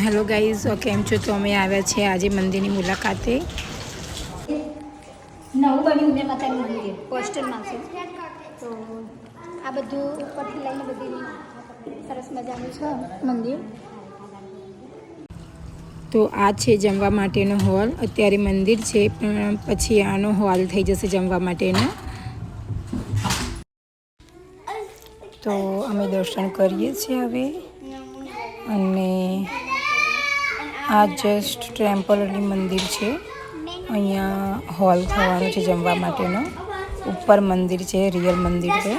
Hello guys કેમ છો? તો અમે આવ્યા છે આજે મંદિરની મુલાકાતે. નવું બન્યું ઉમિયા માતાનું મંદિર હોસ્ટેલમાં છે. તો આ બધું ઉપરથી લઈને બધી સરસ મજાનું છે મંદિર. તો આ છે જમવા માટેનો હોલ. અત્યારે મંદિર છે પણ પછી આનો હોલ થઈ જશે જમવા માટેનો. તો અમે દર્શન કરીએ છીએ હવે. અને આ જસ્ટ ટેમ્પરરી મંદિર છે. અહીંયા હોલ થવાનો છે જમવા માટેનો. ઉપર મંદિર છે રિયલ મંદિર છે.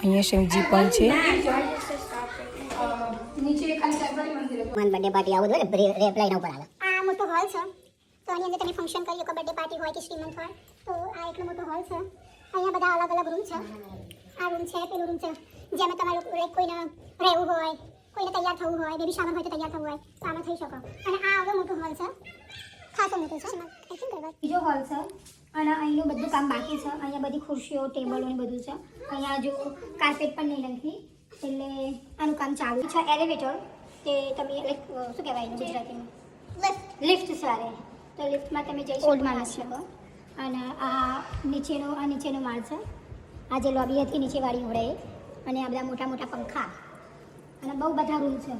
અહીંયા શિવજી પણ છે. બર્થડે પાર્ટી આવું જોઈએ ને રેપ લાઈન ઉપર આવે. આ મોટો હોલ છે. તો આની અંદર તમે ફંક્શન કરી શકો બર્થડે પાર્ટી હોય કે શ્રીમંત હોય તો આ એટલો મોટો હોલ છે. અહીંયા બધા અલગ અલગ રૂમ છે. આ રૂમ છે પેલું રૂમ છે. જેમાં તમારે કોઈને રહેવું હોય કોઈને તૈયાર થવું હોય બેબી શાવર હોય તો તૈયાર થવું હોય તો આમાં થઈ શકો. અને આ આવડો મોટો હોલ છે. ખાસો મોટો છે. આઈ થિંક બીજો હોલ છે. અને અહીંનું બધું કામ બાકી છે. અહીંયા બધી ખુરશીઓ ટેબલો ને બધું છે. અહીંયા જો કાર્પેટ પણ નહીં નથી એટલે આનું કામ ચાલુ છે. એલિવેટર કે તમે લાઈક શું કહેવાય એનું ગુજરાતીમાં? લિફ્ટ સારે તો લિફ્ટમાં તમે જઈ ઓલ્ડ માણસ શકો. અને આ નીચેનો આ નીચેનો માળ છે. આ જે લોબી હતી નીચેવાળી હોડે અને આ બધા મોટા મોટા પંખા. અને બહુ બધા રૂમ છે.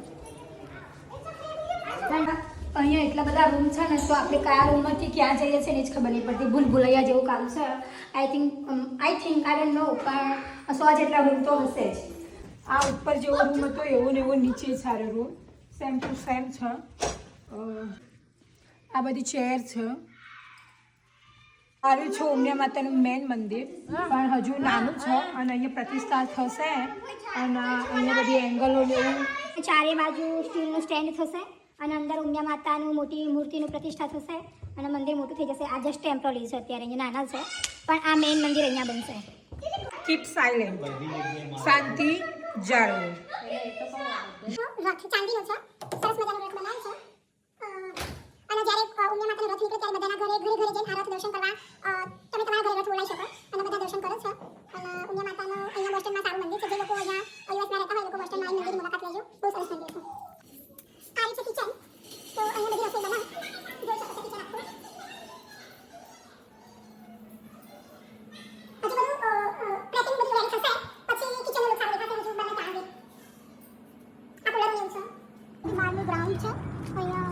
અહીંયા એટલા બધા રૂમ છે ને તો આપણે કયા રૂમમાંથી ક્યાં જઈએ છીએ ને જ ખબર નહીં પડતી. ભૂલ ભૂલૈયા જેવું કામ છે. I think I think I don't know પણ સો જેટલા રૂમ તો હશે જ. આ ઉપર જેવો રૂમ હતો એવો ને એવો નીચે સારો રૂમ સેમ ટુ સેમ છે. આ બધી ચેર છે. આવ્યું છું ઉમિયા માતાનું મેન મંદિર. પણ હજુ નાનું છે અને અહીંયા પ્રતિષ્ઠા થશે. અને અહીંયા બધી એંગલો લેવું ચારે બાજુ સ્ટીલનું સ્ટેન્ડ થશે અને અંદર ઉમિયા માતાનું મોટી મૂર્તિનું પ્રતિષ્ઠા થશે અને મંદિર મોટું થઈ જશે. આ જસ્ટ ટેમ્પરરી છે અત્યારે અહીંયા નાના છે. પણ આ મેઇન મંદિર અહીંયા બનશે. કીપ સાયલેન્ટ શાંતિ જાળવો. રાખી ચાંદીનો છે. સરસ મજાનો રથ બનાવ્યો છે. અને જ્યારે ઉમિયા માતાનો રથ નીકળે ત્યારે બધાના ઘરે ઘરે ઘરે જઈને આ રથ દર્શન કરવા અ, તમે તમારા ઘરે રથ બોલાવી શકો અને બધા દર્શન કરે છે અને ઉમિયા માતાનો અહીંયા બોસ્ટનમાં સારું મંદિર છે જે લોકો અહીંયા યુએસમાં રહેતા હોય એ લોકો બોસ્ટનમાં આવીને મંદિરની મુલાકાત લેજો બહુ સરસ મંદિર છે આ રીતે કિચન તો અહીંયા બધી રસોઈ બનાવ જોઈ શકો છો કિચન આખું હજુ બધું અ, અ, પ્લેટિંગ બધું ready થશે પછી કિચનનો લુક સારો દેખાશે હજુ બને ત્યાં સુધી આ કલર એવું છે બહારનું ગ્રાઉન્ડ છે અહીંયા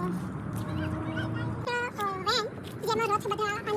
વેન જેમાં રથ બધા આની અંદર લઈ